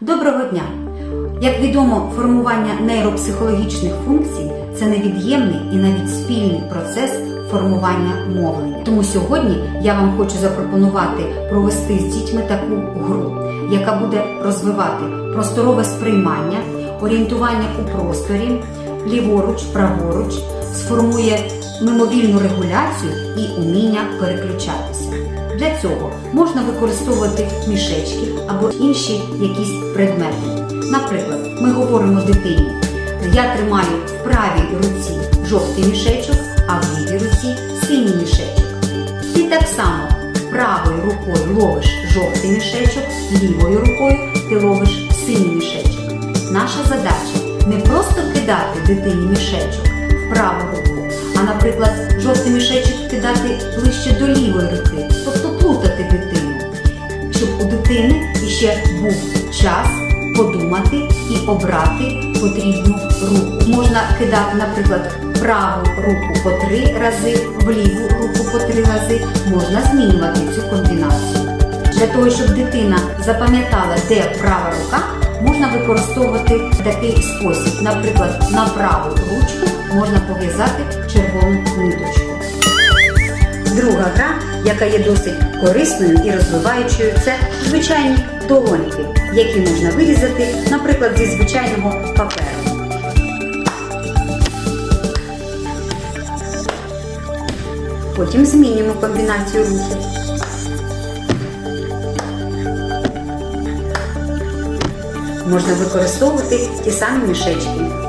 Доброго дня! Як відомо, формування нейропсихологічних функцій це невід'ємний і навіть спільний процес формування мовлення. Тому сьогодні я вам хочу запропонувати провести з дітьми таку гру, яка буде розвивати просторове сприймання, орієнтування у просторі, ліворуч, праворуч, сформує мимовільну регуляцію і уміння переключатися. Для цього можна використовувати мішечки або інші якісь предмети. Наприклад, ми говоримо дитині: я тримаю в правій руці жовтий мішечок, а в лівій руці синій мішечок. Ти так само правою рукою ловиш жовтий мішечок, лівою рукою ти ловиш синій мішечок. Наша задача не просто кидати дитині мішечок в праву руку, а, наприклад, жовтий мішечок кидати ближче до лівої руки, іще був час подумати і обрати потрібну руку. Можна кидати, наприклад, праву руку по три рази, в ліву руку по три рази. Можна змінювати цю комбінацію. Для того, щоб дитина запам'ятала, де права рука, можна використовувати такий спосіб. Наприклад, на праву ручку можна пов'язати червону ниточку. Друга гра, яка є досить корисною і розвиваючою, це звичайні долоньки, які можна вирізати, наприклад, зі звичайного паперу. Потім змінюємо комбінацію рухів. Можна використовувати ті самі мішечки.